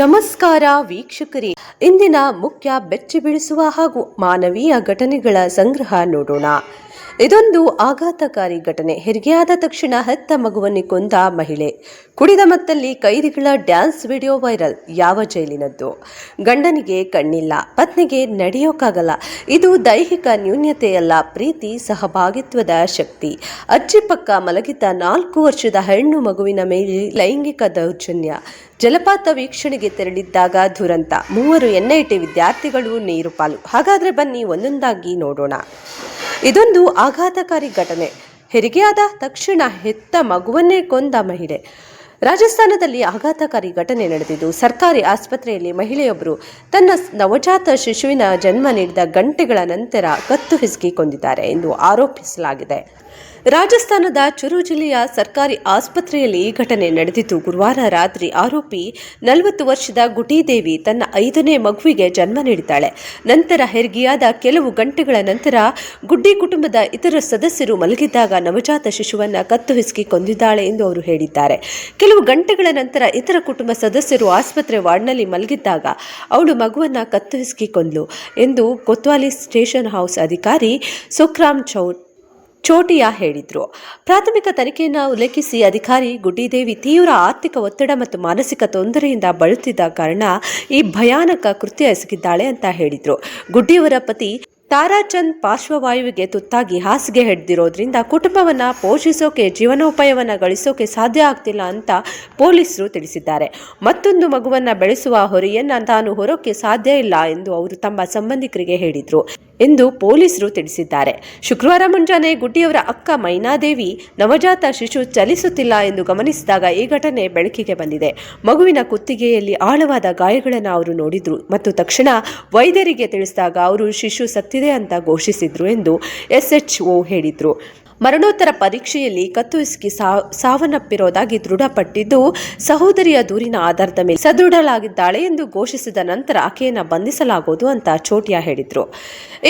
ನಮಸ್ಕಾರ ವೀಕ್ಷಕರೇ. ಇಂದಿನ ಮುಖ್ಯ ಬೆಚ್ಚಿ ಬೀಳಿಸುವ ಹಾಗೂ ಮಾನವೀಯ ಘಟನೆಗಳ ಸಂಗ್ರಹ ನೋಡೋಣ. ಇದೊಂದು ಆಘಾತಕಾರಿ ಘಟನೆ. ಹೆರಿಗೆಯಾದ ತಕ್ಷಣ ಹೆತ್ತ ಮಗುವನ್ನು ಕೊಂದ ಮಹಿಳೆ. ಕುಡಿದ ಮತ್ತಲ್ಲಿ ಕೈದಿಗಳ ಡ್ಯಾನ್ಸ್ ವಿಡಿಯೋ ವೈರಲ್. ಯಾವ ಜೈಲಿನದ್ದು? ಗಂಡನಿಗೆ ಕಣ್ಣಿಲ್ಲ. ಪತ್ನಿಗೆ ನಡೆಯೋಕ್ಕಾಗಲ್ಲ ಇದು ದೈಹಿಕ ನ್ಯೂನ್ಯತೆಯಲ್ಲ. ಪ್ರೀತಿ, ಸಹಭಾಗಿತ್ವದ ಶಕ್ತಿ. ಅಜ್ಜಿ ಪಕ್ಕ ಮಲಗಿದ್ದ ನಾಲ್ಕು ವರ್ಷದ ಹೆಣ್ಣು ಮಗುವಿನ ಮೇಲೆ ಲೈಂಗಿಕ ದೌರ್ಜನ್ಯ. ಜಲಪಾತ ವೀಕ್ಷಣೆಗೆ ತೆರಳಿದ್ದಾಗ ದುರಂತ. ಮೂವರು ಎನ್ಐಟಿ ವಿದ್ಯಾರ್ಥಿಗಳು ನೀರು ಪಾಲು. ಹಾಗಾದ್ರೆ ಬನ್ನಿ ಒಂದೊಂದಾಗಿ ನೋಡೋಣ. ಇದೊಂದು ಆಘಾತಕಾರಿ ಘಟನೆ. ಹೆರಿಗೆಯಾದ ತಕ್ಷಣ ಹೆತ್ತ ಮಗುವನ್ನೇ ಕೊಂದ ಮಹಿಳೆ. ರಾಜಸ್ಥಾನದಲ್ಲಿ ಆಘಾತಕಾರಿ ಘಟನೆ ನಡೆದಿದ್ದು, ಸರ್ಕಾರಿ ಆಸ್ಪತ್ರೆಯಲ್ಲಿ ಮಹಿಳೆಯೊಬ್ಬರು ತನ್ನ ನವಜಾತ ಶಿಶುವಿನ ಜನ್ಮ ನೀಡಿದ ಗಂಟೆಗಳ ನಂತರ ಕತ್ತು ಹಿಸುಕಿ ಕೊಂದಿದ್ದಾರೆ ಎಂದು ಆರೋಪಿಸಲಾಗಿದೆ. ರಾಜಸ್ಥಾನದ ಚುರು ಜಿಲ್ಲೆಯ ಸರ್ಕಾರಿ ಆಸ್ಪತ್ರೆಯಲ್ಲಿ ಈ ಘಟನೆ ನಡೆದಿದ್ದು, ಗುರುವಾರ ರಾತ್ರಿ ಆರೋಪಿ ನಲವತ್ತು ವರ್ಷದ ಗುಟಿದೇವಿ ತನ್ನ ಐದನೇ ಮಗುವಿಗೆ ಜನ್ಮ ನೀಡಿದ್ದಾಳೆ. ನಂತರ ಹೆರಿಗೆಯಾದ ಕೆಲವು ಗಂಟೆಗಳ ನಂತರ ಗುಡ್ಡಿ ಕುಟುಂಬದ ಇತರ ಸದಸ್ಯರು ಮಲಗಿದ್ದಾಗ ನವಜಾತ ಶಿಶುವನ್ನ ಕತ್ತು ಹಿಸುಕಿ ಕೊಂದಿದ್ದಾಳೆ ಎಂದು ಅವರು ಹೇಳಿದ್ದಾರೆ. ಕೆಲವು ಗಂಟೆಗಳ ನಂತರ ಇತರ ಕುಟುಂಬ ಸದಸ್ಯರು ಆಸ್ಪತ್ರೆ ವಾರ್ಡ್ನಲ್ಲಿ ಮಲಗಿದ್ದಾಗ ಅವಳು ಮಗುವನ್ನ ಕತ್ತು ಹಿಸುಕಿ ಕೊಂದ್ಲು ಎಂದು ಕೊತ್ವಾಲಿ ಸ್ಟೇಷನ್ ಹೌಸ್ ಅಧಿಕಾರಿ ಸುಖ್ರಾಮ್ ಚೌ ಚೋಟಿಯಾ ಹೇಳಿದ್ರು. ಪ್ರಾಥಮಿಕ ತನಿಖೆಯನ್ನು ಉಲ್ಲೇಖಿಸಿ ಅಧಿಕಾರಿ ಗುಡ್ಡಿದೇವಿ ತೀವ್ರ ಆರ್ಥಿಕ ಒತ್ತಡ ಮತ್ತು ಮಾನಸಿಕ ತೊಂದರೆಯಿಂದ ಬಳಲುತ್ತಿದ್ದ ಕಾರಣ ಈ ಭಯಾನಕ ಕೃತ್ಯ ಎಸಗಿದ್ದಾಳೆ ಅಂತ ಹೇಳಿದ್ರು. ಗುಡ್ಡಿಯವರ ಪತಿ ತಾರಾಚಂದ್ ಪಾರ್ಶ್ವವಾಯುವಿಗೆ ತುತ್ತಾಗಿ ಹಾಸಿಗೆ ಹಿಡ್ದಿರೋದ್ರಿಂದ ಕುಟುಂಬವನ್ನ ಪೋಷಿಸೋಕೆ, ಜೀವನೋಪಾಯವನ್ನ ಗಳಿಸೋಕೆ ಸಾಧ್ಯ ಆಗ್ತಿಲ್ಲ ಅಂತ ಪೊಲೀಸರು ತಿಳಿಸಿದ್ದಾರೆ. ಮತ್ತೊಂದು ಮಗುವನ್ನ ಬೆಳೆಸುವ ಹೊರೆಯನ್ನ ತಾನು ಹೊರೋಕೆ ಸಾಧ್ಯ ಇಲ್ಲ ಎಂದು ಅವರು ತಮ್ಮ ಸಂಬಂಧಿಕರಿಗೆ ಹೇಳಿದ್ರು ಎಂದು ಪೊಲೀಸರು ತಿಳಿಸಿದ್ದಾರೆ. ಶುಕ್ರವಾರ ಮುಂಜಾನೆ ಗುಡ್ಡಿಯವರ ಅಕ್ಕ ಮೈನಾದೇವಿ ನವಜಾತ ಶಿಶು ಚಲಿಸುತ್ತಿಲ್ಲ ಎಂದು ಗಮನಿಸಿದಾಗ ಈ ಘಟನೆ ಬೆಳಕಿಗೆ ಬಂದಿದೆ. ಮಗುವಿನ ಕುತ್ತಿಗೆಯಲ್ಲಿ ಆಳವಾದ ಗಾಯಗಳನ್ನು ಅವರು ನೋಡಿದ್ರು ಮತ್ತು ತಕ್ಷಣ ವೈದ್ಯರಿಗೆ ತಿಳಿಸಿದಾಗ ಅವರು ಶಿಶು ಸತ್ತಿದೆ ಅಂತ ಘೋಷಿಸಿದ್ರು ಎಂದು ಎಸ್ಎಚ್ಒ ಹೇಳಿದ್ರು. ಮರಣೋತ್ತರ ಪರೀಕ್ಷೆಯಲ್ಲಿ ಕತ್ತು ಹಿಸುಕಿ ಸಾವನ್ನಪ್ಪಿರೋದಾಗಿ ದೃಢಪಟ್ಟಿದ್ದು ಸಹೋದರಿಯ ದೂರಿನ ಆಧಾರದ ಮೇಲೆ ಸದೃಢಲಾಗಿದ್ದಾಳೆ ಎಂದು ಘೋಷಿಸಿದ ನಂತರ ಆಕೆಯನ್ನು ಬಂಧಿಸಲಾಗುವುದು ಅಂತ ಚೋಟಿಯಾ ಹೇಳಿದ್ರು.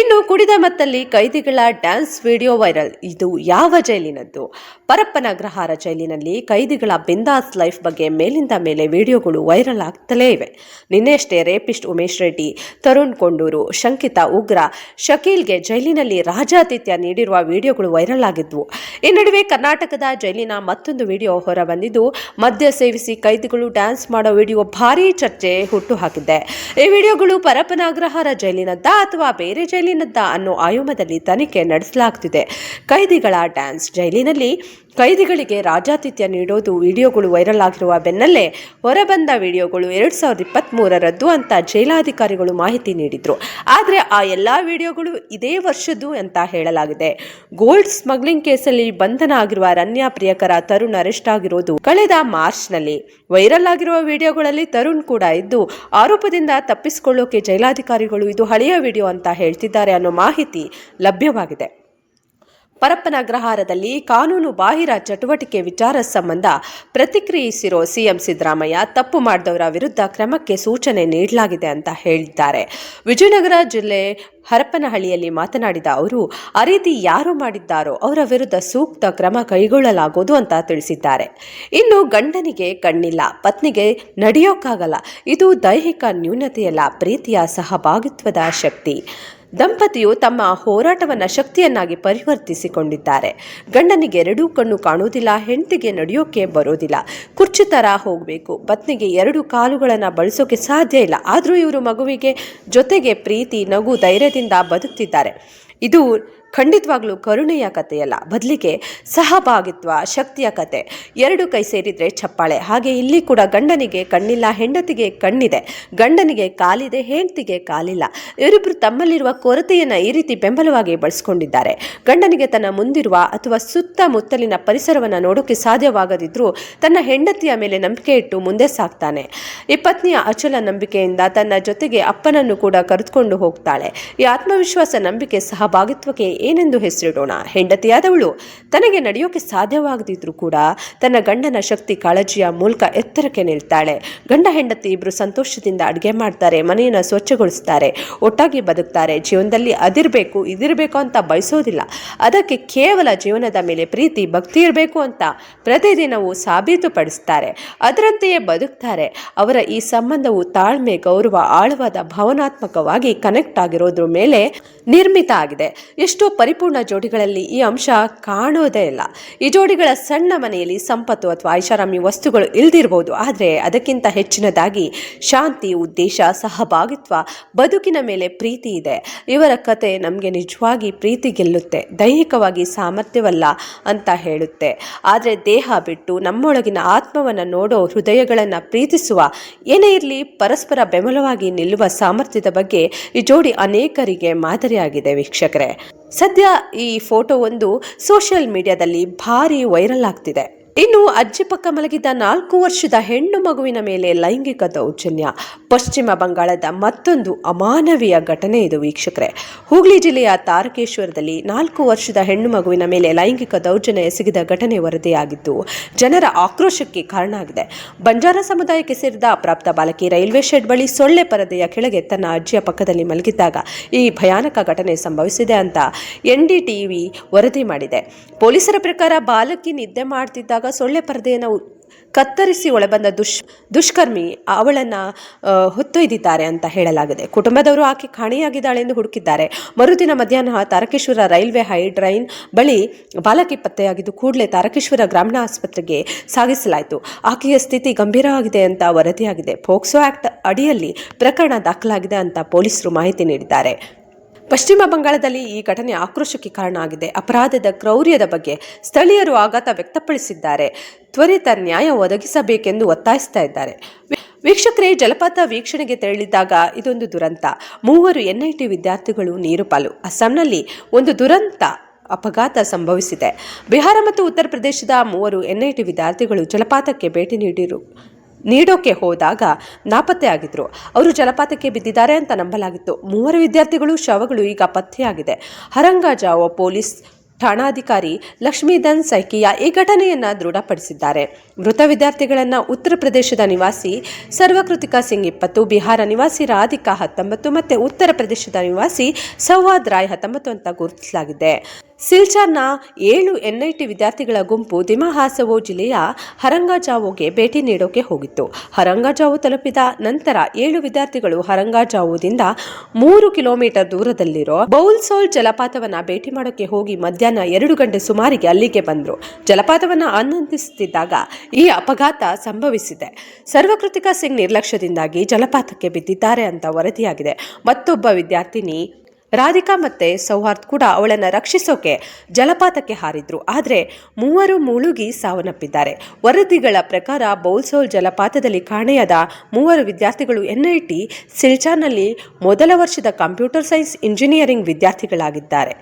ಇನ್ನು ಕುಡಿದ ಮತ್ತಲ್ಲಿ ಕೈದಿಗಳ ಡ್ಯಾನ್ಸ್ ವಿಡಿಯೋ ವೈರಲ್. ಇದು ಯಾವ ಜೈಲಿನದ್ದು? ಪರಪ್ಪನ ಪರಪ್ಪನಗ್ರಹಾರ ಜೈಲಿನಲ್ಲಿ ಕೈದಿಗಳ ಬಿಂದಾಸ್ ಲೈಫ್ ಬಗ್ಗೆ ಮೇಲಿಂದ ಮೇಲೆ ವಿಡಿಯೋಗಳು ವೈರಲ್ ಆಗ್ತಲೇ ಇವೆ. ನಿನ್ನೆಯಷ್ಟೇ ರೇಪಿಸ್ಟ್ ಉಮೇಶ್ ರೆಡ್ಡಿ, ತರುಣ್ ಕೊಂಡೂರು, ಶಂಕಿತ ಉಗ್ರ, ಶಕೀಲ್ಗೆ ಜೈಲಿನಲ್ಲಿ ರಾಜಾತಿಥ್ಯ ನೀಡಿರುವ ವಿಡಿಯೋಗಳು ವೈರಲ್ ಆಗಿದ್ವು ಈ ನಡುವೆ ಕರ್ನಾಟಕದ ಜೈಲಿನ ಮತ್ತೊಂದು ವಿಡಿಯೋ ಹೊರಬಂದಿದ್ದು, ಮದ್ಯ ಸೇವಿಸಿ ಕೈದಿಗಳು ಡ್ಯಾನ್ಸ್ ಮಾಡೋ ವಿಡಿಯೋ ಭಾರೀ ಚರ್ಚೆ ಹುಟ್ಟು ಹಾಕಿದೆ ಈ ವಿಡಿಯೋಗಳು ಪರಪನಾಗ್ರಹರ ಜೈಲಿನದ್ದ ಅಥವಾ ಬೇರೆ ಜೈಲಿನದ್ದ ಅನ್ನೋ ಆಯೋಮದಲ್ಲಿ ತನಿಖೆ ನಡೆಸಲಾಗ್ತಿದೆ. ಕೈದಿಗಳ ಡ್ಯಾನ್ಸ್ ಜೈಲಿನಲ್ಲಿ ಕೈದಿಗಳಿಗೆ ರಾಜಾತಿಥ್ಯ ನೀಡೋದು ವಿಡಿಯೋಗಳು ವೈರಲ್ ಆಗಿರುವ ಬೆನ್ನಲ್ಲೇ ಹೊರಬಂದ ವಿಡಿಯೋಗಳು ಎರಡು ಸಾವಿರದ ಇಪ್ಪತ್ತ್ಮೂರರದ್ದು ಅಂತ ಜೈಲಾಧಿಕಾರಿಗಳು ಮಾಹಿತಿ ನೀಡಿದರು. ಆದರೆ ಆ ಎಲ್ಲ ವಿಡಿಯೋಗಳು ಇದೇ ವರ್ಷದ್ದು ಅಂತ ಹೇಳಲಾಗಿದೆ. ಗೋಲ್ಡ್ ಸ್ಮಗ್ಲಿಂಗ್ ಕೇಸಲ್ಲಿ ಬಂಧನ ಆಗಿರುವ ರನ್ಯಾ ಪ್ರಿಯಕರ ತರುಣ್ ಅರೆಸ್ಟ್ ಆಗಿರೋದು ಕಳೆದ ಮಾರ್ಚ್ನಲ್ಲಿ. ವೈರಲ್ ಆಗಿರುವ ವಿಡಿಯೋಗಳಲ್ಲಿ ತರುಣ್ ಕೂಡ ಇದ್ದು, ಆರೋಪದಿಂದ ತಪ್ಪಿಸಿಕೊಳ್ಳೋಕೆ ಜೈಲಾಧಿಕಾರಿಗಳು ಇದು ಹಳೆಯ ವಿಡಿಯೋ ಅಂತ ಹೇಳ್ತಿದ್ದಾರೆ ಅನ್ನೋ ಮಾಹಿತಿ ಲಭ್ಯವಾಗಿದೆ. ಪರಪ್ಪನಗ್ರಹಾರದಲ್ಲಿ ಕಾನೂನು ಬಾಹಿರ ಚಟುವಟಿಕೆ ವಿಚಾರ ಸಂಬಂಧ ಪ್ರತಿಕ್ರಿಯಿಸಿರೋ ಸಿಎಂ ಸಿದ್ದರಾಮಯ್ಯ, ತಪ್ಪು ಮಾಡಿದವರ ವಿರುದ್ಧ ಕ್ರಮಕ್ಕೆ ಸೂಚನೆ ನೀಡಲಾಗಿದೆ ಅಂತ ಹೇಳಿದ್ದಾರೆ. ವಿಜಯನಗರ ಜಿಲ್ಲೆ ಹರಪನಹಳ್ಳಿಯಲ್ಲಿ ಮಾತನಾಡಿದ ಅವರು, ಆ ರೀತಿ ಯಾರು ಮಾಡಿದ್ದಾರೋ ಅವರ ವಿರುದ್ಧ ಸೂಕ್ತ ಕ್ರಮ ಕೈಗೊಳ್ಳಲಾಗುವುದು ಅಂತ ತಿಳಿಸಿದ್ದಾರೆ. ಇನ್ನು ಗಂಡನಿಗೆ ಕಣ್ಣಿಲ್ಲ, ಪತ್ನಿಗೆ ನಡೆಯೋಕ್ಕಾಗಲ್ಲ, ಇದು ದೈಹಿಕ ನ್ಯೂನತೆಯಲ್ಲ, ಪ್ರೀತಿಯ ಸಹಭಾಗಿತ್ವದ ಶಕ್ತಿ. ದಂಪತಿಯು ತಮ್ಮ ಹೋರಾಟವನ್ನು ಶಕ್ತಿಯನ್ನಾಗಿ ಪರಿವರ್ತಿಸಿಕೊಂಡಿದ್ದಾರೆ. ಗಂಡನಿಗೆ ಎರಡೂ ಕಣ್ಣು ಕಾಣುವುದಿಲ್ಲ, ಹೆಂಡತಿಗೆ ನಡೆಯೋಕೆ ಬರೋದಿಲ್ಲ. ಕುರ್ಚಿ ತರ ಹೋಗಬೇಕು. ಪತ್ನಿಗೆ ಎರಡು ಕಾಲುಗಳನ್ನು ಬಳಸೋಕೆ ಸಾಧ್ಯ ಇಲ್ಲ. ಆದರೂ ಇವರು ಮಗುವಿಗೆ ಜೊತೆಗೆ ಪ್ರೀತಿ, ನಗು, ಧೈರ್ಯದಿಂದ ಬದುಕ್ತಿದ್ದಾರೆ. ಇದು ಖಂಡಿತವಾಗ್ಲೂ ಕರುಣೆಯ ಕಥೆಯಲ್ಲ. ಬದಲಿಗೆ ಸಹಭಾಗಿತ್ವ, ಶಕ್ತಿಯ ಕತೆ ಎರಡು ಕೈ ಸೇರಿದರೆ ಚಪ್ಪಾಳೆ. ಹಾಗೆ ಇಲ್ಲಿ ಕೂಡ ಗಂಡನಿಗೆ ಕಣ್ಣಿಲ್ಲ, ಹೆಂಡತಿಗೆ ಕಣ್ಣಿದೆ. ಗಂಡನಿಗೆ ಕಾಲಿದೆ, ಹೆಂಡತಿಗೆ ಕಾಲಿಲ್ಲ. ಇವರಿಬ್ಬರು ತಮ್ಮಲ್ಲಿರುವ ಕೊರತೆಯನ್ನು ಈ ರೀತಿ ಬೆಂಬಲವಾಗಿ ಬಳಸ್ಕೊಂಡಿದ್ದಾರೆ. ಗಂಡನಿಗೆ ತನ್ನ ಮುಂದಿರುವ ಅಥವಾ ಸುತ್ತಮುತ್ತಲಿನ ಪರಿಸರವನ್ನು ನೋಡೋಕೆ ಸಾಧ್ಯವಾಗದಿದ್ರೂ ತನ್ನ ಹೆಂಡತಿಯ ಮೇಲೆ ನಂಬಿಕೆ ಇಟ್ಟು ಮುಂದೆ ಸಾಕ್ತಾನೆ. ಈ ಪತ್ನಿಯ ಅಚಲ ನಂಬಿಕೆಯಿಂದ ತನ್ನ ಜೊತೆಗೆ ಅಪ್ಪನನ್ನು ಕೂಡ ಕರೆದುಕೊಂಡು ಹೋಗ್ತಾಳೆ. ಈ ಆತ್ಮವಿಶ್ವಾಸ ನಂಬಿಕೆ ಸಹಭಾಗಿ ಸಹಭಾಗಿತ್ವಕ್ಕೆ ಏನೆಂದು ಹೆಸರಿಡೋಣ? ಹೆಂಡತಿಯಾದವಳು ತನಗೆ ನಡೆಯೋಕೆ ಸಾಧ್ಯವಾಗದಿದ್ರೂ ಕೂಡ ತನ್ನ ಗಂಡನ ಶಕ್ತಿ ಕಾಳಜಿಯ ಮೂಲಕ ಎತ್ತರಕ್ಕೆ ನಿಲ್ತಾಳೆ. ಗಂಡ ಹೆಂಡತಿ ಇಬ್ಬರು ಸಂತೋಷದಿಂದ ಅಡುಗೆ ಮಾಡ್ತಾರೆ, ಮನೆಯನ್ನು ಸ್ವಚ್ಛಗೊಳಿಸ್ತಾರೆ, ಒಟ್ಟಾಗಿ ಬದುಕ್ತಾರೆ. ಜೀವನದಲ್ಲಿ ಅದಿರಬೇಕು, ಇದಿರಬೇಕು ಅಂತ ಬಯಸೋದಿಲ್ಲ. ಅದಕ್ಕೆ ಕೇವಲ ಜೀವನದ ಮೇಲೆ ಪ್ರೀತಿ, ಭಕ್ತಿ ಇರಬೇಕು ಅಂತ ಪ್ರತಿದಿನವೂ ಸಾಬೀತುಪಡಿಸ್ತಾರೆ. ಅದರಂತೆಯೇ ಬದುಕ್ತಾರೆ. ಅವರ ಈ ಸಂಬಂಧವು ತಾಳ್ಮೆ, ಗೌರವ, ಆಳವಾದ ಭಾವನಾತ್ಮಕವಾಗಿ ಕನೆಕ್ಟ್ ಆಗಿರೋದ್ರ ಮೇಲೆ ನಿರ್ಮಿತ ಆಗಿದೆ. ಎಷ್ಟೋ ಪರಿಪೂರ್ಣ ಜೋಡಿಗಳಲ್ಲಿ ಈ ಅಂಶ ಕಾಣೋದೇ ಇಲ್ಲ. ಈ ಜೋಡಿಗಳ ಸಣ್ಣ ಮನೆಯಲ್ಲಿ ಸಂಪತ್ತು ಅಥವಾ ಐಷಾರಾಮಿ ವಸ್ತುಗಳು ಇಲ್ದಿರಬಹುದು ಆದರೆ ಅದಕ್ಕಿಂತ ಹೆಚ್ಚಿನದಾಗಿ ಶಾಂತಿ, ಉದ್ದೇಶ, ಸಹಭಾಗಿತ್ವ, ಬದುಕಿನ ಮೇಲೆ ಪ್ರೀತಿ ಇದೆ. ಇವರ ಕತೆ ನಮಗೆ ನಿಜವಾಗಿ ಪ್ರೀತಿ ಗೆಲ್ಲುತ್ತೆ. ದೈಹಿಕವಾಗಿ ಸಾಮರ್ಥ್ಯವಲ್ಲ ಅಂತ ಹೇಳುತ್ತೆ. ಆದರೆ ದೇಹ ಬಿಟ್ಟು ನಮ್ಮೊಳಗಿನ ಆತ್ಮವನ್ನು ನೋಡೋ ಹೃದಯಗಳನ್ನು ಪ್ರೀತಿಸುವ ಏನೇ ಇರಲಿ ಪರಸ್ಪರ ಬೆಂಬಲವಾಗಿ ನಿಲ್ಲುವ ಸಾಮರ್ಥ್ಯದ ಬಗ್ಗೆ ಈ ಜೋಡಿ ಅನೇಕರಿಗೆ ಮಾದರಿಯಾಗಿದೆ ವೀಕ್ಷಕರೇ. ಸದ್ಯ ಈ ಫೋಟೋ ಒಂದು ಸೋಷಿಯಲ್ ಮೀಡಿಯಾದಲ್ಲಿ ಭಾರಿ ವೈರಲ್ ಆಗ್ತಿದೆ. ಇನ್ನು ಅಜ್ಜಿ ಪಕ್ಕ ಮಲಗಿದ್ದ ನಾಲ್ಕು ವರ್ಷದ ಹೆಣ್ಣು ಮಗುವಿನ ಮೇಲೆ ಲೈಂಗಿಕ ದೌರ್ಜನ್ಯ. ಪಶ್ಚಿಮ ಬಂಗಾಳದ ಮತ್ತೊಂದು ಅಮಾನವೀಯ ಘಟನೆ ಇದು ವೀಕ್ಷಕರೇ. ಹೂಗ್ಲಿ ಜಿಲ್ಲೆಯ ತಾರಕೇಶ್ವರದಲ್ಲಿ ನಾಲ್ಕು ವರ್ಷದ ಹೆಣ್ಣು ಮಗುವಿನ ಮೇಲೆ ಲೈಂಗಿಕ ದೌರ್ಜನ್ಯ ಎಸಗಿದ ಘಟನೆ ವರದಿಯಾಗಿದ್ದು, ಜನರ ಆಕ್ರೋಶಕ್ಕೆ ಕಾರಣ ಆಗಿದೆ. ಬಂಜಾರ ಸಮುದಾಯಕ್ಕೆ ಸೇರಿದ ಅಪ್ರಾಪ್ತ ಬಾಲಕಿ ರೈಲ್ವೆ ಶೆಡ್ ಬಳಿ ಸೊಳ್ಳೆ ಪರದೆಯ ಕೆಳಗೆ ತನ್ನ ಅಜ್ಜಿಯ ಪಕ್ಕದಲ್ಲಿ ಮಲಗಿದ್ದಾಗ ಈ ಭಯಾನಕ ಘಟನೆ ಸಂಭವಿಸಿದೆ ಅಂತ ಎನ್ಡಿಟಿವಿ ವರದಿ ಮಾಡಿದೆ. ಪೊಲೀಸರ ಪ್ರಕಾರ ಬಾಲಕಿ ನಿದ್ದೆ ಮಾಡ್ತಿದ್ದಾಗ ಸೊಳ್ಳೆ ಪರದೆಯನ್ನು ಕತ್ತರಿಸಿ ಒಳಬಂದ ದುಷ್, ದುಷ್ಕರ್ಮಿ ಅವಳನ್ನು ಹೊತ್ತೊಯ್ದಿದ್ದಾರೆ ಅಂತ ಹೇಳಲಾಗಿದೆ. ಕುಟುಂಬದವರು ಆಕೆ ಕಾಣೆಯಾಗಿದ್ದಾಳೆ ಎಂದು ಹುಡುಕಿದ್ದಾರೆ. ಮರುದಿನ ಮಧ್ಯಾಹ್ನ ತಾರಕೇಶ್ವರ ರೈಲ್ವೆ ಹೈಡ್ರೈನ್ ಬಳಿ ಬಾಲಕಿ ಪತ್ತೆಯಾಗಿದ್ದು ಕೂಡಲೇ ತಾರಕೇಶ್ವರ ಗ್ರಾಮೀಣ ಆಸ್ಪತ್ರೆಗೆ ಸಾಗಿಸಲಾಯಿತು. ಆಕೆಯ ಸ್ಥಿತಿ ಗಂಭೀರವಾಗಿದೆ ಅಂತ ವರದಿಯಾಗಿದೆ. ಪೋಕ್ಸೋ ಆಕ್ಟ್ ಅಡಿಯಲ್ಲಿ ಪ್ರಕರಣ ದಾಖಲಾಗಿದೆ ಅಂತ ಪೊಲೀಸರು ಮಾಹಿತಿ ನೀಡಿದ್ದಾರೆ. ಪಶ್ಚಿಮ ಬಂಗಾಳದಲ್ಲಿ ಈ ಘಟನೆ ಆಕ್ರೋಶಕ್ಕೆ ಕಾರಣ ಆಗಿದೆ. ಅಪರಾಧದ ಕ್ರೌರ್ಯದ ಬಗ್ಗೆ ಸ್ಥಳೀಯರು ಆಘಾತ ವ್ಯಕ್ತಪಡಿಸಿದ್ದಾರೆ. ತ್ವರಿತ ನ್ಯಾಯ ಒದಗಿಸಬೇಕೆಂದು ಒತ್ತಾಯಿಸ್ತಾ ಇದ್ದಾರೆ. ವೀಕ್ಷಕರೇ, ಜಲಪಾತ ವೀಕ್ಷಣೆಗೆ ತೆರಳಿದ್ದಾಗ ಇದೊಂದು ದುರಂತ. ಮೂವರು ಎನ್ಐಟಿ ವಿದ್ಯಾರ್ಥಿಗಳು ನೀರು ಪಾಲು ಅಸ್ಸಾಂನಲ್ಲಿ ಒಂದು ದುರಂತ ಅಪಘಾತ ಸಂಭವಿಸಿದೆ. ಬಿಹಾರ ಮತ್ತು ಉತ್ತರ ಪ್ರದೇಶದ ಮೂವರು ಎನ್ಐಟಿ ವಿದ್ಯಾರ್ಥಿಗಳು ಜಲಪಾತಕ್ಕೆ ಭೇಟಿ ನೀಡಿರು ನೀಡೋಕೆ ಹೋದಾಗ ನಾಪತ್ತೆಯಾಗಿದ್ರು ಅವರು ಜಲಪಾತಕ್ಕೆ ಬಿದ್ದಿದ್ದಾರೆ ಅಂತ ನಂಬಲಾಗಿತ್ತು. ಮೂವರು ವಿದ್ಯಾರ್ಥಿಗಳು, ಶವಗಳು ಈಗ ಪತ್ತೆಯಾಗಿದೆ. ಹರಂಗಜಾವ ಪೊಲೀಸ್ ಠಾಣಾಧಿಕಾರಿ ಲಕ್ಷ್ಮೀಧನ್ ಸೈಕಿಯಾ ಈ ಘಟನೆಯನ್ನು ದೃಢಪಡಿಸಿದ್ದಾರೆ. ಮೃತ ವಿದ್ಯಾರ್ಥಿಗಳನ್ನು ಉತ್ತರ ಪ್ರದೇಶದ ನಿವಾಸಿ ಸರ್ವಕೃತಿಕಾ ಸಿಂಗ್ ಇಪ್ಪತ್ತು, ಬಿಹಾರ ನಿವಾಸಿ ರಾಧಿಕಾ ಹತ್ತೊಂಬತ್ತು ಮತ್ತು ಉತ್ತರ ಪ್ರದೇಶದ ನಿವಾಸಿ ಸೌವಾದ್ ರಾಯ್ ಹತ್ತೊಂಬತ್ತು ಅಂತ ಗುರುತಿಸಲಾಗಿದೆ. ಸಿಲ್ಚಾರ್ನ ಏಳು ಎನ್ಐಟಿ ವಿದ್ಯಾರ್ಥಿಗಳ ಗುಂಪು ದಿಮಹಾಸವೋ ಜಿಲ್ಲೆಯ ಹರಂಗಾಜಾವೋಗೆ ಭೇಟಿ ನೀಡೋಕೆ ಹೋಗಿತ್ತು. ಹರಂಗಾಜಾವು ತಲುಪಿದ ನಂತರ ಏಳು ವಿದ್ಯಾರ್ಥಿಗಳು ಹರಂಗಾಜಾವೋದಿಂದ ಮೂರು ಕಿಲೋಮೀಟರ್ ದೂರದಲ್ಲಿರೋ ಬೌಲ್ಸೋಲ್ ಜಲಪಾತವನ್ನು ಭೇಟಿ ಮಾಡೋಕೆ ಹೋಗಿ ಮಧ್ಯಾಹ್ನ ಎರಡು ಗಂಟೆ ಸುಮಾರಿಗೆ ಅಲ್ಲಿಗೆ ಬಂದರು. ಜಲಪಾತವನ್ನು ಆನಂದಿಸುತ್ತಿದ್ದಾಗ ಈ ಅಪಘಾತ ಸಂಭವಿಸಿದೆ. ಸರ್ವಕೃತಿಕ ಸಿಂಗ್ ನಿರ್ಲಕ್ಷ್ಯದಿಂದಾಗಿ ಜಲಪಾತಕ್ಕೆ ಬಿದ್ದಿದ್ದಾರೆ ಅಂತ ವರದಿಯಾಗಿದೆ. ಮತ್ತೊಬ್ಬ ವಿದ್ಯಾರ್ಥಿನಿ ರಾಧಿಕಾ ಮತ್ತೆ ಸೌಹಾರ್ದ್ ಕೂಡ ಅವಳನ್ನು ರಕ್ಷಿಸೋಕೆ ಜಲಪಾತಕ್ಕೆ ಹಾರಿದ್ರು. ಆದರೆ ಮೂವರು ಮುಳುಗಿ ಸಾವನ್ನಪ್ಪಿದ್ದಾರೆ. ವರದಿಗಳ ಪ್ರಕಾರ ಬೌಲ್ಸೋಲ್ ಜಲಪಾತದಲ್ಲಿ ಕಾಣೆಯಾದ ಮೂವರು ವಿದ್ಯಾರ್ಥಿಗಳು ಎನ್ಐಟಿ ಸಿಲ್ಚಾನಲ್ಲಿ ಮೊದಲ ವರ್ಷದ ಕಂಪ್ಯೂಟರ್ ಸೈನ್ಸ್ ಇಂಜಿನಿಯರಿಂಗ್ ವಿದ್ಯಾರ್ಥಿಗಳಾಗಿದ್ದಾರೆ.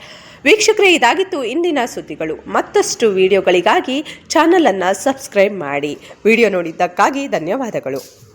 ವೀಕ್ಷಕರೇ, ಇದಾಗಿತ್ತು ಇಂದಿನ ಸುದ್ದಿಗಳು. ಮತ್ತಷ್ಟು ವಿಡಿಯೋಗಳಿಗಾಗಿ ಚಾನಲನ್ನು ಸಬ್ಸ್ಕ್ರೈಬ್ ಮಾಡಿ. ವಿಡಿಯೋ ನೋಡಿದ್ದಕ್ಕಾಗಿ ಧನ್ಯವಾದಗಳು.